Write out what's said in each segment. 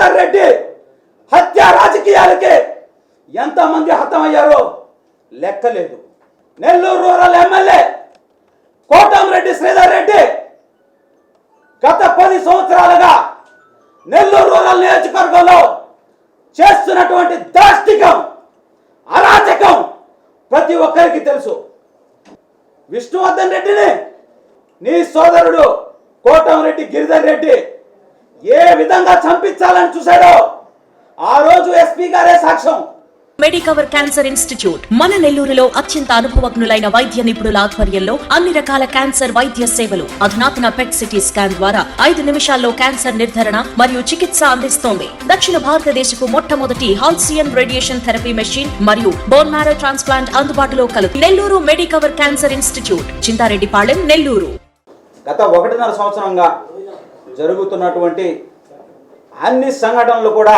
శ్రీధర్ రెడ్డి హత్య రాజకీయాలకి ఎంతమంది హతమయ్యారో లెక్కలేదు. నెల్లూరు రూరల్ ఎమ్మెల్యే కోటంరెడ్డి శ్రీధర్ రెడ్డి గత పది సంవత్సరాలుగా నెల్లూరు రూరల్ నియోజకవర్గంలో చేస్తున్నటువంటి దాష్టికం అరాచకం ప్రతి ఒక్కరికి తెలుసు. విష్ణువర్ధన్ రెడ్డిని నీ సోదరుడు కోటంరెడ్డి గిరిధర్ రెడ్డి ఏ విధంగా చంపించాలని చూశాడో? ఆ రోజు ఎస్పీ గారే సాక్ష్యం. మెడికవర్ క్యాన్సర్ ఇన్స్టిట్యూట్ మన నెల్లూరులో అత్యంత అనుభవజ్ఞులైన వైద్య నిపుణుల ఆధ్వర్యంలో అన్ని రకాల క్యాన్సర్ వైద్య సేవలు అధునాతన పెట్ సిటీ స్కాన్ ద్వారా ఐదు నిమిషాల్లో క్యాన్సర్ నిర్ధారణ మరియు చికిత్స అందిస్తోంది. దక్షిణ భారతదేశపు మొట్టమొదటి హాల్సియన్ రేడియేషన్ థెరపీ మెషిన్ మరియు బోన్ మ్యారో ట్రాన్స్ప్లాంట్ అందుబాటులో కలదు Nellore Medicover cancer institute Chintareddypalem Nellore. గత ఒకటిన్నర సంవత్సరంగా జరుగుతున్నటువంటి అన్ని సంఘటనలు కూడా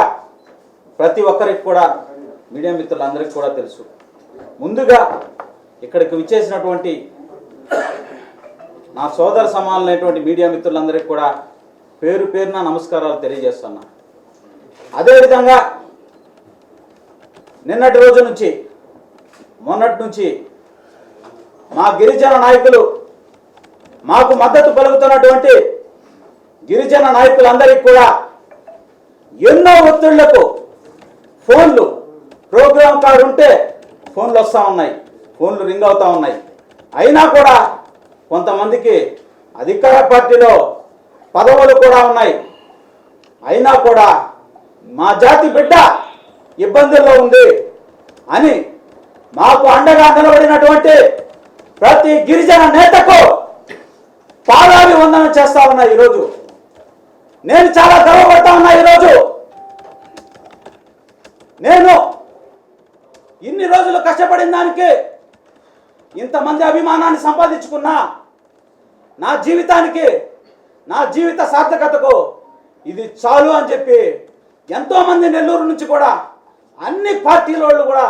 ప్రతి ఒక్కరికి కూడా మీడియా మిత్రులందరికీ కూడా తెలుసు. ముందుగా ఇక్కడికి విచ్చేసినటువంటి నా సోదర సమానమైనటువంటి మీడియా మిత్రులందరికీ కూడా పేరు పేరున నమస్కారాలు తెలియజేస్తున్నా. అదేవిధంగా నిన్నటి రోజు నుంచి మొన్నటి నుంచి మా గిరిజన నాయకులు మాకు మద్దతు పలుకుతున్నటువంటి గిరిజన నాయకులందరికీ కూడా ఎన్నో ఒత్తిళ్ళకు ఫోన్లు ప్రోగ్రామ్ కార్డు ఉంటే ఫోన్లు వస్తూ ఉన్నాయి ఫోన్లు రింగ్ అవుతూ ఉన్నాయి. అయినా కూడా కొంతమందికి అధికార పార్టీలో పదవులు కూడా ఉన్నాయి. అయినా కూడా మా జాతి బిడ్డ ఇబ్బందుల్లో ఉంది అని మాకు అండగా నిలబడినటువంటి ప్రతి గిరిజన నేతకు పాదాభి వందనం చేస్తా ఉన్నా ఈరోజు. నేను చాలా గర్వపడతా ఉన్నా ఈరోజు. నేను ఇన్ని రోజులు కష్టపడిన దానికి ఇంతమంది అభిమానాన్ని సంపాదించుకున్నా నా జీవితానికి నా జీవిత సార్థకతకు ఇది చాలు అని చెప్పి ఎంతోమంది నెల్లూరు నుంచి కూడా అన్ని పార్టీల వాళ్ళు కూడా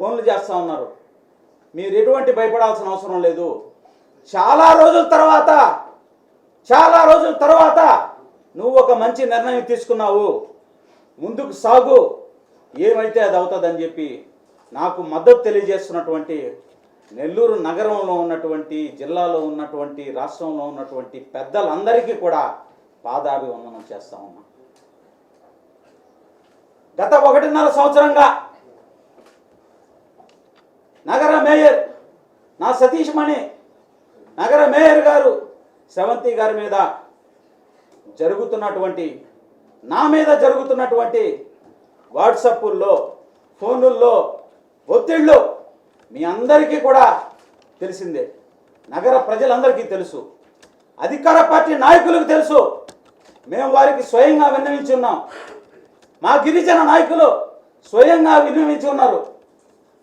ఫోన్లు చేస్తూ ఉన్నారు. మీరు ఎటువంటి భయపడాల్సిన అవసరం లేదు. చాలా రోజుల తర్వాత చాలా రోజుల తర్వాత నువ్వు ఒక మంచి నిర్ణయం తీసుకున్నావు. ముందుకు సాగు. ఏమైతే అది అవుతుందని చెప్పి నాకు మద్దతు తెలియజేస్తున్నటువంటి నెల్లూరు నగరంలో ఉన్నటువంటి జిల్లాలో ఉన్నటువంటి రాష్ట్రంలో ఉన్నటువంటి పెద్దలందరికీ కూడా పాదాభివందనం చేస్తా ఉన్నా. గత ఒకటిన్నర సంవత్సరంగా నగర మేయర్ నా సతీష్ మణి నగర మేయర్ గారు సెవంతి గారి మీద జరుగుతున్నటువంటి నా మీద జరుగుతున్నటువంటి వాట్సప్పుల్లో ఫోనుల్లో ఒత్తిళ్ళు మీ అందరికీ కూడా తెలిసిందే. నగర ప్రజలందరికీ తెలుసు. అధికార పార్టీ నాయకులకు తెలుసు. మేము వారికి స్వయంగా విన్నవించున్నాం మా గిరిజన నాయకులు స్వయంగా విన్నవించి ఉన్నారు.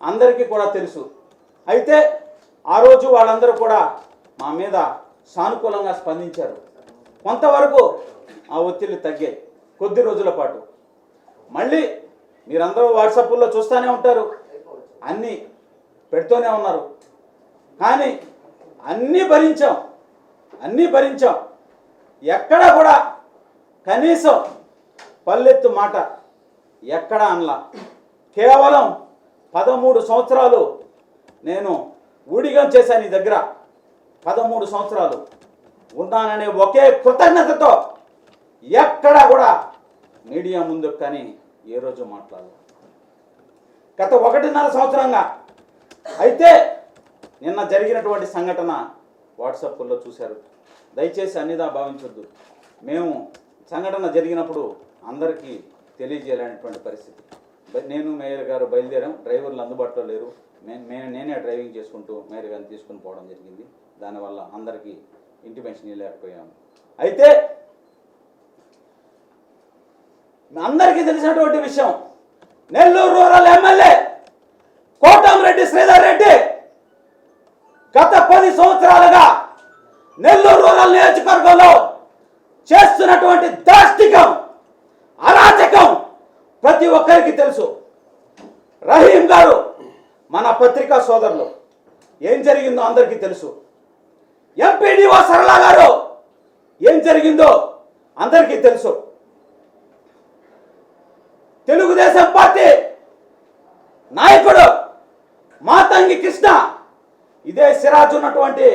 అందరికీ కూడా తెలుసు. అయితే ఆ రోజు వాళ్ళందరూ కూడా మా మీద సానుకూలంగా స్పందించారు. కొంతవరకు ఆ ఒత్తిళ్ళు తగ్గాయి కొద్ది రోజుల పాటు. మళ్ళీ మీరందరూ వాట్సాప్లో చూస్తూనే ఉంటారు. అన్నీ పెడుతూనే ఉన్నారు. కానీ అన్నీ భరించాం. అన్నీ భరించాం. ఎక్కడ కూడా కనీసం పల్లెత్తు మాట ఎక్కడ అనలా. కేవలం పదమూడు సంవత్సరాలు నేను ఊడిగం చేశాను ఈ దగ్గర. పదమూడు సంవత్సరాలు. ఉన్నాననే ఒకే కృతజ్ఞతతో ఎక్కడా కూడా మీడియా ముందు కానీ ఏ రోజు మాట్లాడలేదు. గత ఒకటిన్నర సంవత్సరంగా అయితే నిన్న జరిగినటువంటి సంఘటన వాట్సాప్లో చూశారు. దయచేసి అన్నిదా భావించొద్దు. మేము సంఘటన జరిగినప్పుడు అందరికీ తెలియజేయలేనటువంటి పరిస్థితి. నేను మేయర్ గారు బయలుదేరాం. డ్రైవర్లు అందుబాటులో లేరు. నేను మే నేనే డ్రైవింగ్ చేసుకుంటూ మేయర్ గారిని తీసుకుని పోవడం జరిగింది. దానివల్ల అందరికీ ఇంటిమేషన్ ఇవ్వలేకపోయాము అయితే అందరికీ తెలిసినటువంటి విషయం నెల్లూరు రూరల్ ఎమ్మెల్యే కోటంరెడ్డి శ్రీధర్ రెడ్డి గత పది సంవత్సరాలుగా నెల్లూరు రూరల్ నియోజకవర్గంలో చేస్తున్నటువంటి దాష్టికం అరాచకం ప్రతి ఒక్కరికి తెలుసు. రహీం గారు మన పత్రికా సోదరులు ఏం జరిగిందో అందరికీ తెలుసు. ఎంపీడీఓ సరళ గారు ఏం జరిగిందో అందరికీ తెలుసు. తెలుగుదేశం పార్టీ నాయకుడు మాతంగి కృష్ణ ఇదే సిరాజ్ ఉన్నటువంటి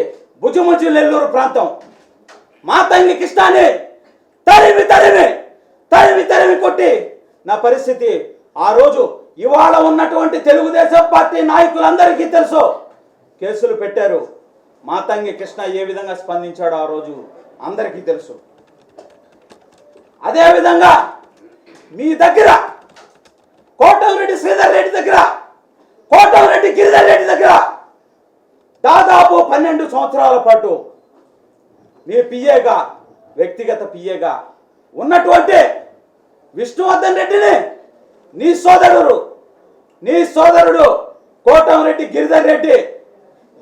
భుజముజు నెల్లూరు ప్రాంతం. మాతంగి కృష్ణని తరిమి తరిమి తరిమి తరిమి కొట్టి నా పరిస్థితి ఆ రోజు ఇవాళ ఉన్నటువంటి తెలుగుదేశం పార్టీ నాయకులందరికీ తెలుసు. కేసులు పెట్టారు. మాతంగి కృష్ణ ఏ విధంగా స్పందించాడో ఆ రోజు అందరికీ తెలుసు. అదేవిధంగా మీ దగ్గర కోటమిరెడ్డి శ్రీధర్ రెడ్డి దగ్గర కోటమిరెడ్డి గిరిధర్ రెడ్డి దగ్గర దాదాపు పన్నెండు సంవత్సరాల పాటు మీ పిఏగా వ్యక్తిగత పిఏగా ఉన్నటువంటి విష్ణువర్ధన్ రెడ్డిని నీ సోదరుడు నీ సోదరుడు కోటమిరెడ్డి గిరిధర్ రెడ్డి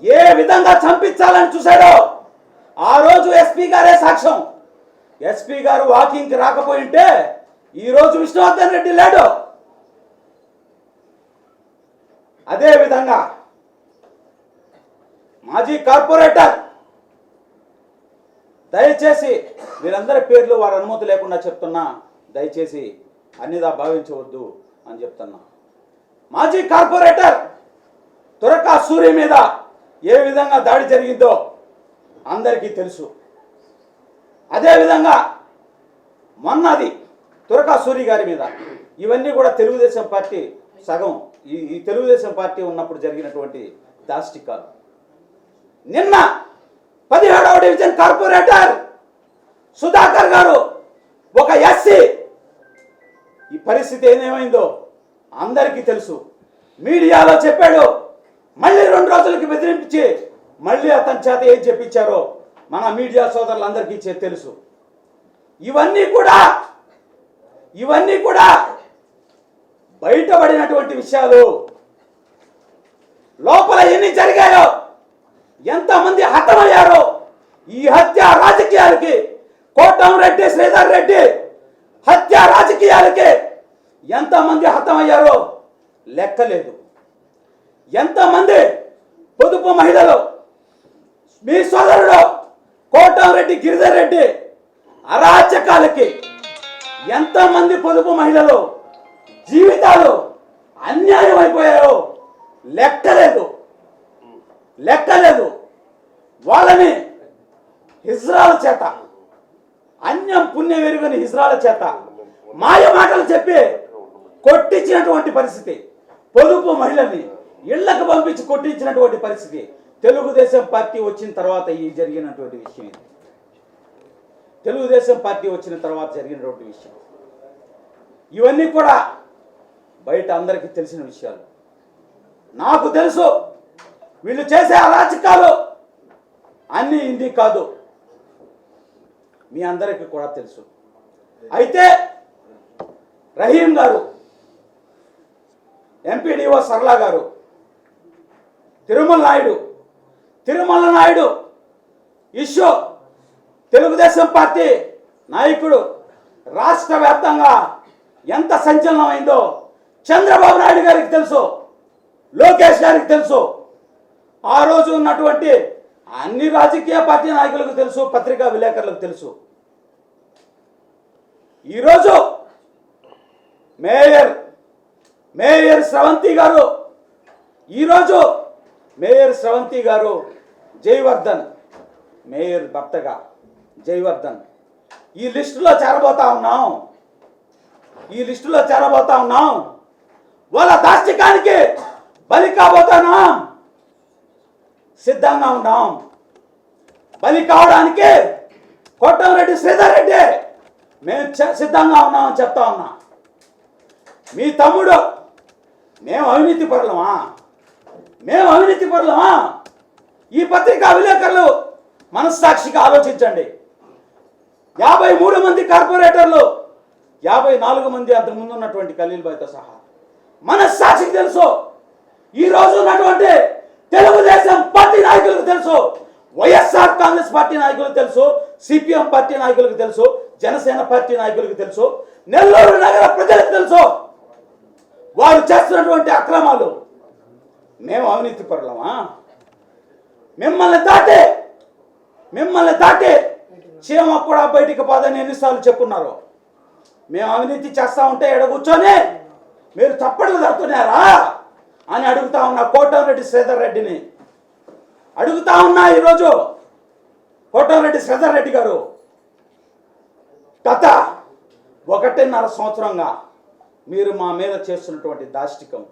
ఏ విధంగా చంపించాలని చూశాడో? ఆ రోజు ఎస్పీ గారే సాక్ష్యం. ఎస్పీ గారు వాకింగ్కి రాకపోయింటే ఉంటే ఈరోజు విష్ణువర్ధన్ రెడ్డి లేడు. అదే విధంగా మాజీ కార్పొరేటర్ దయచేసి వీరందరి పేర్లు వారి అనుమతి లేకుండా చెప్తున్నా దయచేసి అన్నిదా భావించవద్దు అని చెప్తున్నా. మాజీ కార్పొరేటర్ తురకా సూర్య మీద ఏ విధంగా దాడి జరిగిందో అందరికీ తెలుసు. అదేవిధంగా మొన్నది తురకా సూరి గారి మీద ఇవన్నీ కూడా తెలుగుదేశం పార్టీ సగం ఈ ఈ తెలుగుదేశం పార్టీ ఉన్నప్పుడు జరిగినటువంటి దాష్టికాలు. నిన్న పదిహేడవ డివిజన్ కార్పొరేటర్ సుధాకర్ గారు ఒక ఎస్సీ. ఈ పరిస్థితి ఏమేమైందో అందరికీ తెలుసు. మీడియాలో చెప్పాడు మళ్ళీ రెండు రోజులకి బెదిరించి మళ్ళీ అతని చేత ఏం చెప్పించారో మన మీడియా సోదరులందరికీ చే- తెలుసు. ఇవన్నీ కూడా ఇవన్నీ కూడా బయటపడినటువంటి విషయాలు. లోపల ఎన్ని జరిగాయో ఎంతమంది హతమయ్యారో ఈ హత్య రాజకీయాలకి కోటంరెడ్డి శ్రీధర్ రెడ్డి హత్య రాజకీయాలకి ఎంతమంది హతమయ్యారో లెక్కలేదు. ఎంతమంది పొదుపు మహిళలు? మీ సోదరుడు కోటంరెడ్డి గిరిధర్ రెడ్డి అరాచకాలకి ఎంతమంది పొదుపు మహిళలు జీవితాలు అన్యాయం అయిపోయాయో లెక్కలేదు. లెక్కలేదు. వాళ్ళని హిజ్రాల చేత అన్యం పుణ్యం ఎరుగని హిజ్రాల చేత మాయ మాటలు చెప్పి కొట్టించినటువంటి పరిస్థితి. పొదుపు మహిళల్ని ఇళ్ళకు పంపించి కొట్టించినటువంటి పరిస్థితి. తెలుగుదేశం పార్టీ వచ్చిన తర్వాత ఈ జరిగినటువంటి విషయం ఇది. తెలుగుదేశం పార్టీ వచ్చిన తర్వాత జరిగినటువంటి విషయం. ఇవన్నీ కూడా బయట అందరికీ తెలిసిన విషయాలు. నాకు తెలుసు. వీళ్ళు చేసే అరాచకాలు అన్నీ ఇంది కాదు. మీ అందరికీ కూడా తెలుసు. అయితే రహీం గారు ఎంపీడీఓ సరళ గారు తిరుమల నాయుడు. తిరుమల నాయుడు ఇష్యూ. తెలుగుదేశం పార్టీ నాయకుడు రాష్ట్ర వ్యాప్తంగా ఎంత సంచలనమైందో చంద్రబాబు నాయుడు గారికి తెలుసు లోకేష్ గారికి తెలుసు. ఆ రోజు ఉన్నటువంటి అన్ని రాజకీయ పార్టీ నాయకులకు తెలుసు పత్రికా విలేకరులకు తెలుసు. ఈరోజు మేయర్ మేయర్ స్రవంతి గారు ఈరోజు మేయర్ స్రవంతి గారు జయవర్ధన్ మేయర్ భర్తగా జయవర్ధన్ ఈ లిస్టులో చేరబోతా ఉన్నాం. ఈ లిస్టులో చేరబోతా ఉన్నాం. వాళ్ళ దాష్టికానికి బలి కాబోతున్నాం. సిద్ధంగా ఉన్నాం. బలి కావడానికి కోటంరెడ్డి శ్రీధర్ రెడ్డి మేము సిద్ధంగా ఉన్నామని చెప్తా ఉన్నా. మీ తమ్ముడు మేము అవినీతి పరులమా? మేము అవినీతి పరులమా? ఈ పత్రిక విలేకరులు మనస్సాక్షిగా ఆలోచించండి. యాభై మూడు మంది కార్పొరేటర్లు యాభై నాలుగు మంది అంతకుముందు ఉన్నటువంటి ఖలీల్ బాయ్తో సహా. మనస్సాక్షికి తెలుసు. ఈ రోజు ఉన్నటువంటి తెలుగుదేశం పార్టీ నాయకులకు తెలుసు. వైఎస్ఆర్ కాంగ్రెస్ పార్టీ నాయకులకు తెలుసు. సిపిఎం పార్టీ నాయకులకు తెలుసు. జనసేన పార్టీ నాయకులకు తెలుసు. నెల్లూరు నగర ప్రజలకు తెలుసు. వారు చేస్తున్నటువంటి అక్రమాలు మేము అవినీతి పరులమా? మిమ్మల్ని దాటే మిమ్మల్ని దాటే చీమ కూడా బయటికి పోదని ఎన్నిసార్లు చెప్పున్నారు. మేము అవినీతి చేస్తా ఉంటే ఎడ కూర్చొని మీరు చప్పట్లు తడుతున్నారా అని అడుగుతా ఉన్నా కోటంరెడ్డి శ్రీధర్ రెడ్డిని. అడుగుతా ఉన్నా ఈరోజు కోటంరెడ్డి శ్రీధర్ రెడ్డి గారు గత ఒకటిన్నర సంవత్సరంగా మీరు మా మీద చేస్తున్నటువంటి దాష్టికం.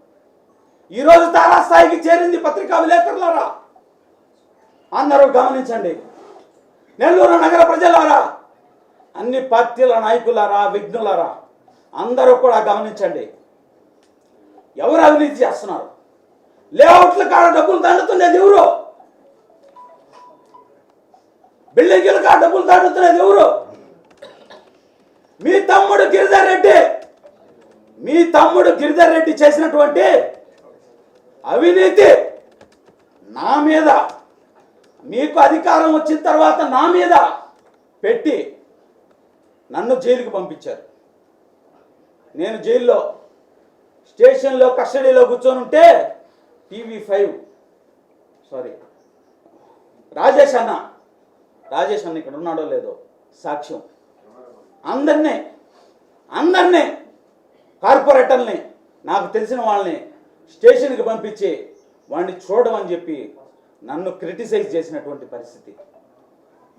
ఈరోజు స్థాయికి చేరింది పత్రికా విలేకరులారా? అందరూ గమనించండి. నెల్లూరు నగర ప్రజలారా అన్ని పార్టీల నాయకులారా విఘ్నులారా అందరూ కూడా గమనించండి. ఎవరు అవినీతి చేస్తున్నారు? లేఅవుట్ల కాడ డబ్బులు దండుతున్నది ఎవరు? బిల్డింగ్ల కాడ డబ్బులు దండుతున్నది ఎవరు? మీ తమ్ముడు గిరిధర్ రెడ్డి మీ తమ్ముడు గిరిధర్ రెడ్డి చేసినటువంటి అవినీతి నా మీద. మీకు అధికారం వచ్చిన తర్వాత నా మీద పెట్టి నన్ను జైలుకి పంపించారు. నేను జైల్లో స్టేషన్లో కస్టడీలో కూర్చొని ఉంటే టీవీ ఫైవ్ సారీ రాజేష్ అన్న రాజేష్ అన్న ఇక్కడ ఉన్నాడో లేదో సాక్ష్యం. అందరినీ అందరినీ కార్పొరేటర్ని నాకు తెలిసిన వాళ్ళని స్టేషన్కి పంపించి వాడిని చూడమని చెప్పి నన్ను క్రిటిసైజ్ చేసినటువంటి పరిస్థితి.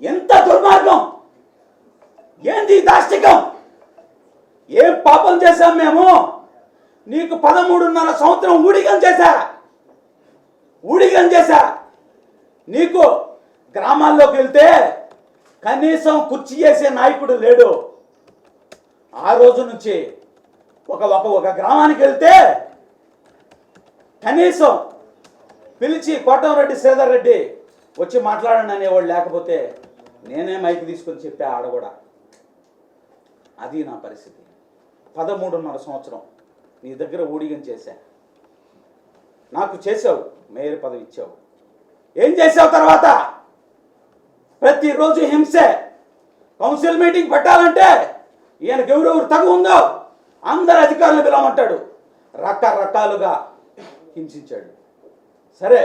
ఎంత దుర్మార్గం! ఏంది దాష్టికం? ఏం పాపం చేశాం మేము? నీకు పదమూడున్నర సంవత్సరం ఊడిగం చేశా. ఊడిగం చేశా. నీకు గ్రామాల్లోకి వెళ్తే కనీసం కుర్చీ చేసే నాయకుడు లేడు. ఆ రోజు నుంచి ఒక ఒక ఒక గ్రామానికి వెళ్తే కనీసం పిలిచి కోటంరెడ్డి శ్రీధర్ రెడ్డి వచ్చి మాట్లాడండి అనేవాడు లేకపోతే నేనే మైక్ తీసుకొని చెప్పా ఆడ కూడా. అది నా పరిస్థితి. పదమూడున్నర సంవత్సరం నీ దగ్గర ఊడిగం చేశా. నాకు చేసావు మేయర్ పదవి ఇచ్చావు. ఏం చేసావు తర్వాత? ప్రతిరోజు హింసే. కౌన్సిల్ మీటింగ్ పెట్టాలంటే ఈయనకి ఎవరెవరు తగు ఉందో అందరు అధికారులు పిలవమంటాడు. రకరకాలుగా హింసించాడు సరే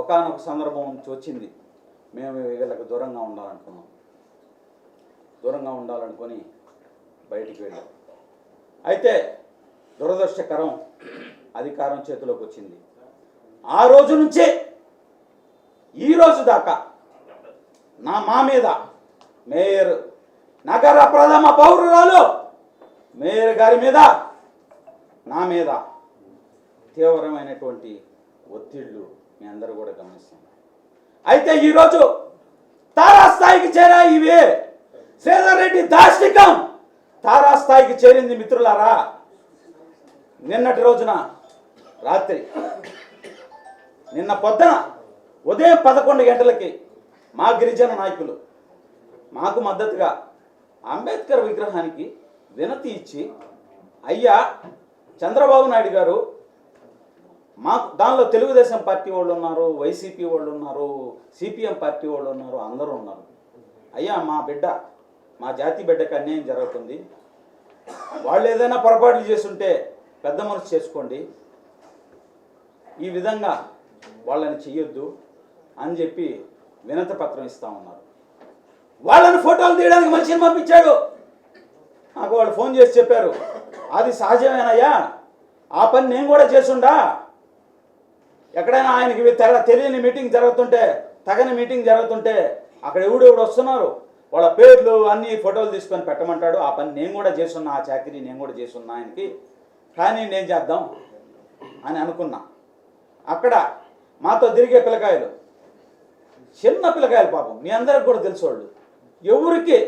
ఒకానొక సందర్భం నుంచి వచ్చింది. మేము వీళ్ళకి దూరంగా ఉండాలనుకున్నాం. దూరంగా ఉండాలనుకొని బయటికి వెళ్ళాం. అయితే దురదృష్టకరం అధికారం చేతిలోకి వచ్చింది. ఆ రోజు నుంచే ఈ రోజు దాకా నా మా మీద మేయర్ నగర ప్రథమ పౌరురాలు మేయర్ గారి మీద నా మీద తీవ్రమైనటువంటి ఒత్తిళ్ళు మీ అందరూ కూడా గమనిస్తున్నారు. అయితే ఈరోజు తారాస్థాయికి చేరా ఇవే. శ్రీధర్ రెడ్డి దాష్టికం తారాస్థాయికి చేరింది మిత్రులారా నిన్నటి రోజున రాత్రి నిన్న పొద్దున ఉదయం పదకొండు గంటలకి మా గిరిజన నాయకులు మాకు మద్దతుగా అంబేద్కర్ విగ్రహానికి వినతి ఇచ్చి అయ్యా చంద్రబాబు నాయుడు గారు మాకు దానిలో తెలుగుదేశం పార్టీ వాళ్ళు ఉన్నారు వైసీపీ వాళ్ళు ఉన్నారు సిపిఎం పార్టీ వాళ్ళు ఉన్నారు అందరూ ఉన్నారు. అయ్యా మా బిడ్డ మా జాతి బిడ్డకి అన్యాయం జరుగుతుంది. వాళ్ళు ఏదైనా పొరపాట్లు చేస్తుంటే పెద్ద మనసు చేసుకోండి. ఈ విధంగా వాళ్ళని చెయ్యొద్దు అని చెప్పి వినతి పత్రం ఇస్తా ఉన్నారు. వాళ్ళని ఫోటోలు తీయడానికి మనిషిని పంపించాడు. నాకు వాళ్ళు ఫోన్ చేసి చెప్పారు. అది సహజమేనయ్యా. ఆ పని నేను కూడా చేసుండా. ఎక్కడైనా ఆయనకి తెగ తెలియని మీటింగ్ జరుగుతుంటే తగని మీటింగ్ జరుగుతుంటే అక్కడ ఎవడు ఎవడు వస్తున్నారు. వాళ్ళ పేర్లు అన్ని ఫోటోలు తీసుకొని పెట్టమంటాడు. ఆ పని నేను కూడా చేస్తున్నా ఆ చాకరీ నేను కూడా చేస్తున్నా ఆయనకి. కానీ నేను చేద్దాం అని అనుకున్నా. అక్కడ మాతో తిరిగే పిల్లకాయలు చిన్న పిల్లకాయలు పాపం. మీ అందరికి కూడా తెలుసు వాళ్ళు. ఎవరికి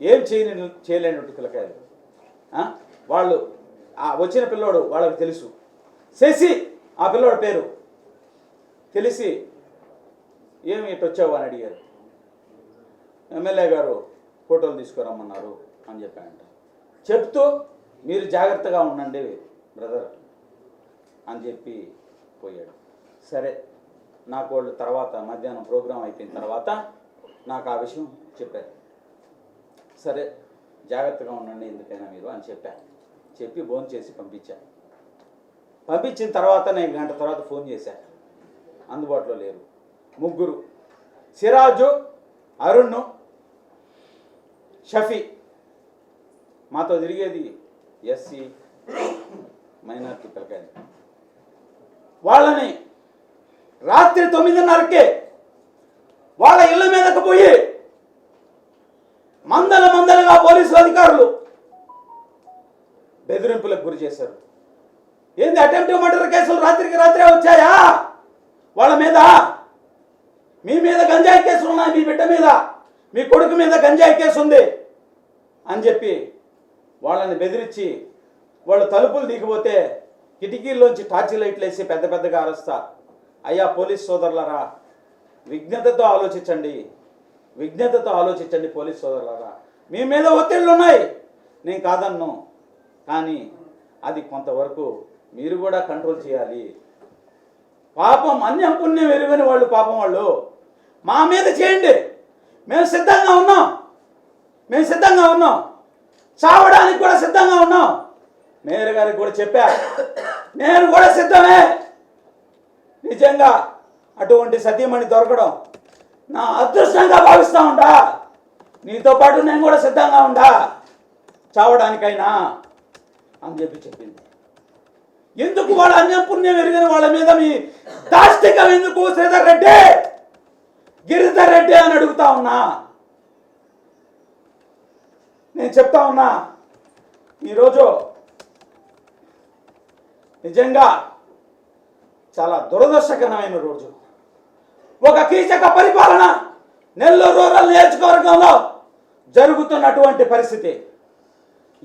ఏం చేయలేని చేయలేనటువంటి పిల్లకాయలు. వాళ్ళు ఆ వచ్చిన పిల్లోడు వాళ్ళకి తెలుసు. శశి ఆ పిల్లోడి పేరు. తెలిసి ఏమి ఇటు వచ్చావు? అని అడిగారు. ఎమ్మెల్యే గారు ఫోటోలు తీసుకురమ్మన్నారు అని చెప్పానంట చెప్తూ మీరు జాగ్రత్తగా ఉండండి బ్రదర్ అని చెప్పి పోయాడు. సరే నాకు వాళ్ళు తర్వాత మధ్యాహ్నం ప్రోగ్రాం అయిపోయిన తర్వాత నాకు ఆ విషయం చెప్పారు. సరే జాగ్రత్తగా ఉండండి ఎందుకైనా మీరు అని చెప్పా. చెప్పి ఫోన్ చేసి పంపించా. పంపించిన తర్వాత నేను గంట తర్వాత ఫోన్ చేశాను అందుబాటులో లేరు. ముగ్గురు. సిరాజు అరుణ్ షఫీ. మాతో తిరిగేది ఎస్సీ మైనార్టీ పిల్లకాయలు. వాళ్ళని రాత్రి తొమ్మిదిన్నరకే వాళ్ళ ఇళ్ళ మీదకు పోయి మందల మందలుగా పోలీసు అధికారులు బెదిరింపులకు గురి చేశారు. ఏంది అటెంప్ట్ మర్డర్ కేసులు రాత్రికి రాత్రే వచ్చాయా? వాళ్ళ మీద. మీ మీద గంజాయి కేసులు ఉన్నాయి మీ బిడ్డ మీద. మీ కొడుకు మీద గంజాయి కేసు ఉంది అని చెప్పి వాళ్ళని బెదిరించి వాళ్ళు తలుపులు దిగిపోతే కిటికీల్లోంచి టార్చ్ లైట్లు వేసి పెద్ద పెద్దగా అరుస్తారు. అయ్యా పోలీస్ సోదరులరా విజ్ఞతతో ఆలోచించండి. విజ్ఞతతో ఆలోచించండి పోలీస్ సోదరులరా. మీ మీద ఒత్తిళ్ళు ఉన్నాయి. నేను కాదన్ను. కానీ అది కొంతవరకు మీరు కూడా కంట్రోల్ చేయాలి. పాపం అన్యం పుణ్యం ఎరుగని వాళ్ళు పాపం వాళ్ళు. మా మీద చేయండి. మేము సిద్ధంగా ఉన్నాం. మేము సిద్ధంగా ఉన్నాం. చావడానికి కూడా సిద్ధంగా ఉన్నాం. మేయర్ గారికి కూడా చెప్పా. నేను కూడా సిద్ధమే. నిజంగా అటువంటి సతీమణి దొరకడం నా అదృష్టంగా భావిస్తా ఉండా. నీతో పాటు నేను కూడా సిద్ధంగా ఉండా. చావడానికైనా అని చెప్పి చెప్పింది. ఎందుకు వాళ్ళ అన్యం పుణ్యం ఎరిగిన వాళ్ళ మీద మీ దాష్టికం ఎందుకు శ్రీధర్ రెడ్డి? గిరిధర్ రెడ్డి అని అడుగుతా ఉన్నా. నేను చెప్తా ఉన్నా. ఈరోజు నిజంగా చాలా దురదృష్టకరమైన రోజు. ఒక కీచక పరిపాలన నెల్లూరు రూరల్ నియోజకవర్గంలో జరుగుతున్నటువంటి పరిస్థితి.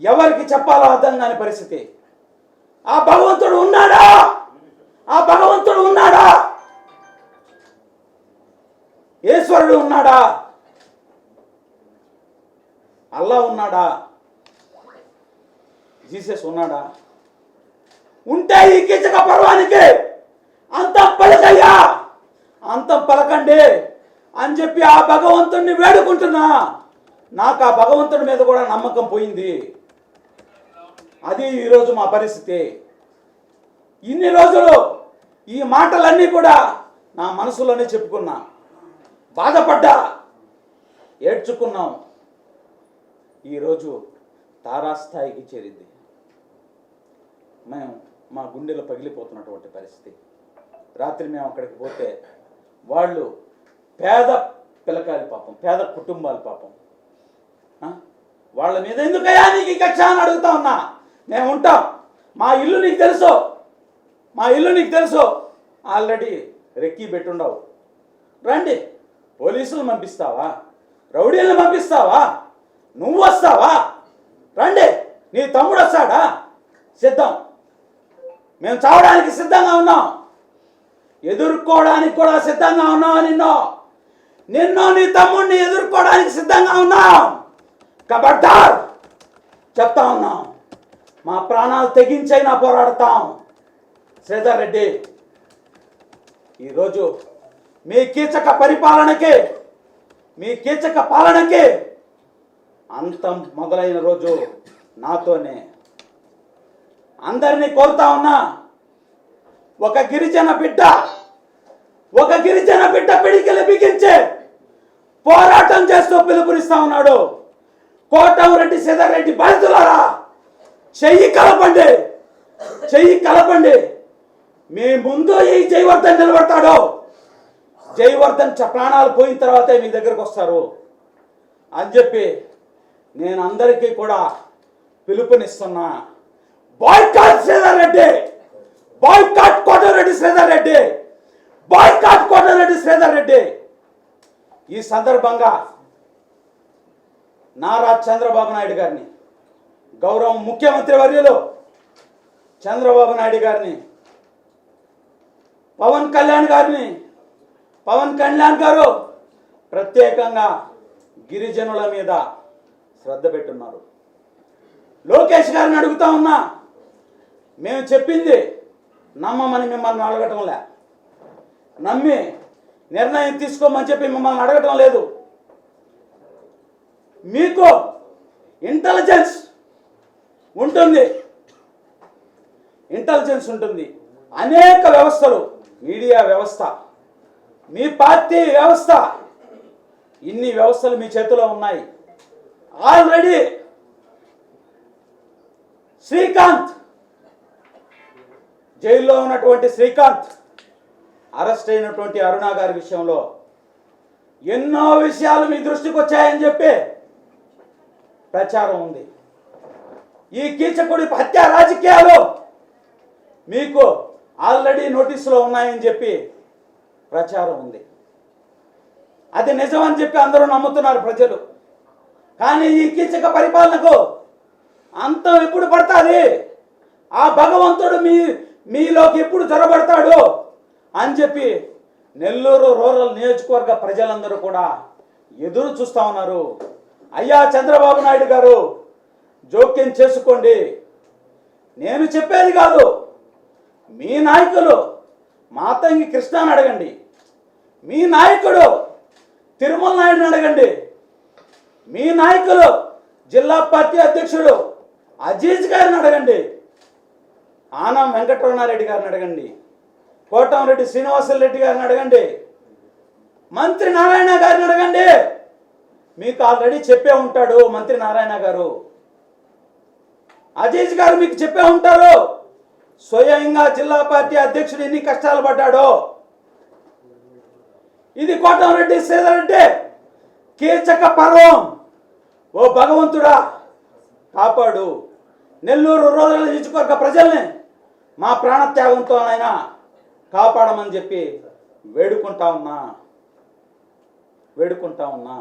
ఎవరికి చెప్పాలో అర్థం కాని పరిస్థితి. ఆ భగవంతుడు ఉన్నాడా? ఆ భగవంతుడు ఉన్నాడా? ఈశ్వరుడు ఉన్నాడా? అల్లా ఉన్నాడా? జీసస్ ఉన్నాడా? ఉంటే ఈ కీచక పర్వానికి అంతం పలకయ్యా. అంతం పలకండి అని చెప్పి ఆ భగవంతుడిని వేడుకుంటున్నా. నాకు ఆ భగవంతుడి మీద కూడా నమ్మకం పోయింది. అది ఈరోజు మా పరిస్థితి. ఇన్ని రోజులు ఈ మాటలన్నీ కూడా నా మనసులోనే చెప్పుకున్నా. బాధపడ్డా ఏడ్చుకున్నాం. ఈరోజు తారాస్థాయికి చేరింది. మేము మా గుండెలో పగిలిపోతున్నటువంటి పరిస్థితి. రాత్రి మేము అక్కడికి పోతే వాళ్ళు పేద పిల్లకాయలు పాపం పేద కుటుంబాలు పాపం. వాళ్ళ మీద ఎందుకయ్యా నీకు ఈ కక్ష అని అడుగుతా ఉన్నా? మేము ఉంటాం. మా ఇల్లు నీకు తెలుసు. మా ఇల్లు నీకు తెలుసు. ఆల్రెడీ రెక్కి పెట్టుండవు. రండి. పోలీసులు పంపిస్తావా? రౌడీలను పంపిస్తావా? నువ్వు వస్తావా? రండి. నీ తమ్ముడు వస్తాడా? సిద్ధం. మేము చావడానికి సిద్ధంగా ఉన్నాం. ఎదుర్కోవడానికి కూడా సిద్ధంగా ఉన్నాం నిన్నో? నిన్నో నీ తమ్ముడిని ఎదుర్కోవడానికి సిద్ధంగా ఉన్నాం. కబడ్డార్. చెప్తా ఉన్నాం. మా ప్రాణాలు తెగించైనా పోరాడతాం. శ్రీధర్ రెడ్డి ఈరోజు మీ కీచక పరిపాలనకే మీ కీచక పాలనకే అంతం మొదలైన రోజు నాతోనే. అందరినీ కోరుతా ఉన్నా ఒక గిరిజన బిడ్డ ఒక గిరిజన బిడ్డ పిడికిలి బిగించే పోరాటం చేస్తూ పిలుపునిస్తా ఉన్నాడు. కోటంరెడ్డి రెడ్డి బాధితులారా! చెయ్యి కలపండి. చెయ్యి కలపండి. మీ ముందు ఈ జయవర్ధన్ నిలబడతాడు. జయవర్ధన్ చ- ప్రాణాలు పోయిన తర్వాతే మీ దగ్గరకు వస్తారు. అని చెప్పి నేను అందరికీ కూడా పిలుపునిస్తున్నా. Boycott Sridhar Reddy. Boycott Kotareddy Sridhar Reddy. Boycott Kotareddy Sridhar Reddy. ఈ సందర్భంగా నారా చంద్రబాబు నాయుడు గారిని గౌరవ ముఖ్యమంత్రి వర్యులు చంద్రబాబు నాయుడు గారిని పవన్ కళ్యాణ్ గారిని పవన్ కళ్యాణ్ గారు ప్రత్యేకంగా గిరిజనుల మీద శ్రద్ధ పెట్టున్నారు. లోకేష్ గారిని అడుగుతా ఉన్నా మేము చెప్పింది నమ్మమని మిమ్మల్ని అడగటంలే నమ్మి నిర్ణయం తీసుకోమని చెప్పి మిమ్మల్ని అడగటం లేదు. మీకు ఇంటెలిజెన్స్ ఉంటుంది. ఇంటెలిజెన్స్ ఉంటుంది. అనేక వ్యవస్థలు మీడియా వ్యవస్థ మీ పార్టీ వ్యవస్థ ఇన్ని వ్యవస్థలు మీ చేతిలో ఉన్నాయి. ఆల్రెడీ శ్రీకాంత్ జైల్లో ఉన్నటువంటి శ్రీకాంత్ అరెస్ట్ అయినటువంటి అరుణ గారి విషయంలో ఎన్నో విషయాలు మీ దృష్టికి వచ్చాయని చెప్పి ప్రచారం ఉంది. ఈ కీచకుడి హత్య రాజకీయాలు మీకు ఆల్రెడీ నోటీసులో ఉన్నాయని చెప్పి ప్రచారం ఉంది. అది నిజమని చెప్పి అందరూ నమ్ముతున్నారు ప్రజలు. కానీ ఈ కీచక పరిపాలనకు అంతం ఎప్పుడు పడుతుంది? ఆ భగవంతుడు మీ మీలోకి ఎప్పుడు జ్వరబడతాడు అని చెప్పి నెల్లూరు రూరల్ నియోజకవర్గ ప్రజలందరూ కూడా ఎదురు చూస్తా ఉన్నారు. అయ్యా చంద్రబాబు నాయుడు గారు జోక్యం చేసుకోండి. నేను చెప్పేది కాదు. మీ నాయకులు మాతంగి కృష్ణని అడగండి. మీ నాయకుడు తిరుమల నాయుడుని అడగండి. మీ నాయకులు జిల్లా పార్టీ అధ్యక్షుడు అజీజ్ గారిని అడగండి. ఆనం వెంకటరమణారెడ్డి గారిని అడగండి. కోటంరెడ్డి శ్రీనివాసరెడ్డి గారిని అడగండి. మంత్రి నారాయణ గారిని అడగండి. మీకు ఆల్రెడీ చెప్పే ఉంటాడు మంత్రి నారాయణ గారు. అజీజ్ గారు మీకు చెప్పే ఉంటారు. స్వయంగా జిల్లా పార్టీ అధ్యక్షుడు ఎన్ని కష్టాలు పడ్డాడో. ఇది కోటంరెడ్డి శ్రీధరెడ్డి కీచక పర్వం. ఓ భగవంతుడా కాపాడు. నెల్లూరు రోజుల నియోజకవర్గ ప్రజల్ని మా ప్రాణత్యాగంతో ఆయన కాపాడమని చెప్పి వేడుకుంటా ఉన్నా. వేడుకుంటా ఉన్నా.